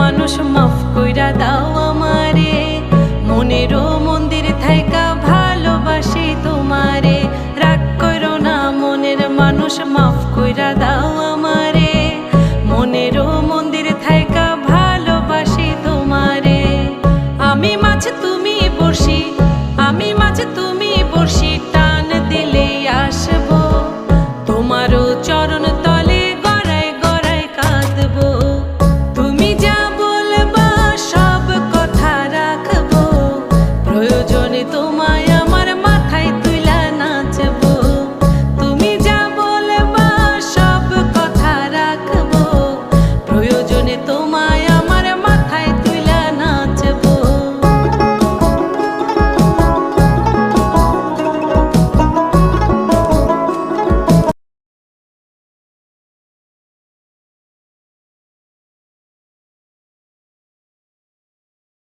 মানুষ মাফ কইরা দাও আমারে। মনেরও মন্দির থাইকা ভালোবাসি তোমারে। রাগ করো না, মনের মানুষ মাফ কইরা দাও আমারে। মনেরও মন্দির থাইকা ভালোবাসি তোমারে। আমি মাছ তুমি বসি আমি মাছ তুমি